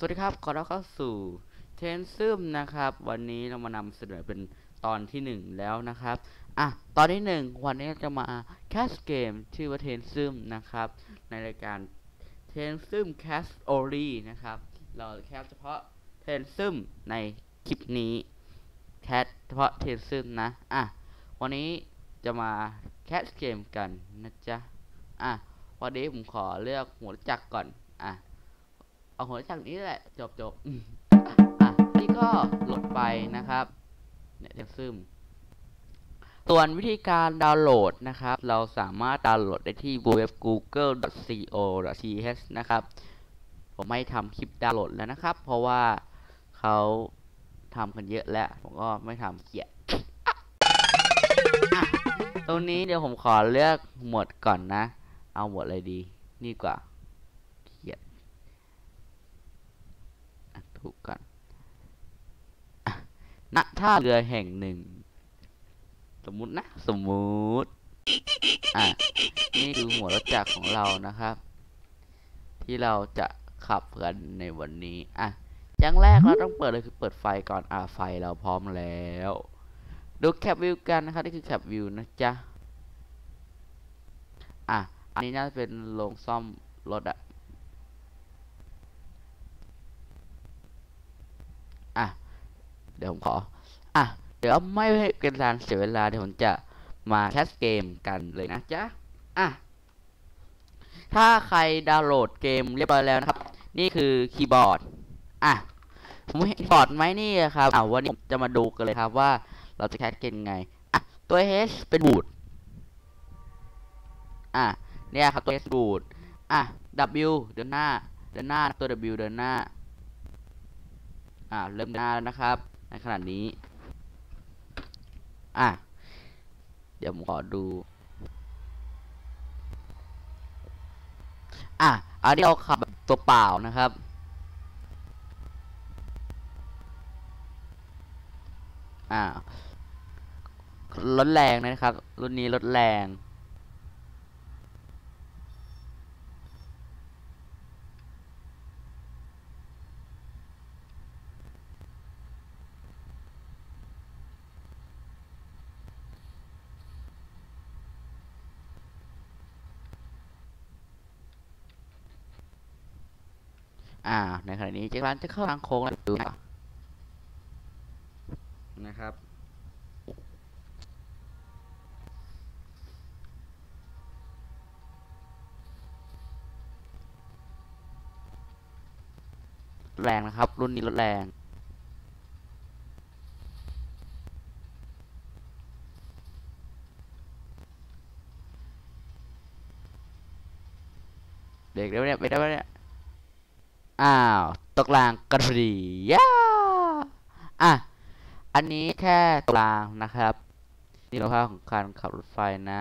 สวัสดีครับ ขอต้อนรับเข้าสู่เทนซึมนะครับ วันนี้เรามานำเสนอเป็นตอนที่หนึ่งแล้วนะครับ อะ ตอนที่หนึ่งวันนี้จะมาแคสเกมชื่อว่าเทนซึมนะครับ ในรายการเทนซึมแคสโอรีนะครับ เราแคสเฉพาะเทนซึมในคลิปนี้ แคสเฉพาะเทนซึมนะ อะ วันนี้จะมาแคสเกมกันนะจ๊ะ อะ วันนี้ผมขอเลือกหัวจักรก่อน อะ เอาหัวจักนี้แหละ จบจบอะนี่ก็หลดไปนะครับ เนี่ยจะซึมส่วนวิธีการดาวน์โหลดนะครับ เราสามารถดาวน์โหลดได้ที่ www.google.co.th นะครับ ผมไม่ทำคลิปดาวน์โหลดแล้วนะครับ เพราะว่าเขาทำกันเยอะแล้ว ผมก็ไม่ทำเกลียดตรงนี้เดี๋ยวผมขอเลือกหมวดก่อนนะ เอาหมวดอะไรดี นี่กว่าเขียนอะ ถูกก่อนณท่าเรือแห่งหนึ่ง สมมุตินะ สมมุติอะนี่คือหัวรถจักรของเรานะครับ ที่เราจะขับกันในวันนี้อะอย่างแรกเราต้องเปิดเลยคือเปิดไฟก่อนอะไฟเราพร้อมแล้ว ดูแคปวิวกันนะครับนี่คือแคปวิวนะจ๊ะอะอันนี้น่าจะเป็นโรงซ่อมรถอะ อะ เดี๋ยวผมขอ อะ เดี๋ยวไม่ให้เป็นการเสียเวลาเดี๋ยวผมจะมาแคสเกมกันเลยนะจ๊ะ อะ ถ้าใครดาวน์โหลดเกมเรียบร้อยแล้วนะครับ นี่คือคีย์บอร์ด อะ ผมเห็นบอร์ดไหมนี่ครับอะวันนี้ผมจะมาดูกันเลยครับว่าเราจะแคสเกมไง อะ ตัว H เป็นบูทอะ เนี่ยครับตัว S บูทอะ W เดินหน้า เดินหน้า ตัว W เดินหน้า อะเริ่มหน้าแล้วนะครับ ในขณะนี้ อะ เดี๋ยวผมขอดู อะอันนี้เราขับแบบตัวเปล่านะครับอ่ารถแรงนะครับ รุ่นนี้รถแรง อ่า ในขณะนี้เจ๊ร้านจะเข้าทางโค้งแล้วดูนะนะครับ แรงนะครับ รุ่นนี้รถแรงเด็กแล้วเนี่ยไปได้ไหมเนี่ย อ้าว ตกลางกันพอดีย่าอะ อันนี้แค่ตกลางนะครับ นี่เราภาพของการขับรถไฟนะ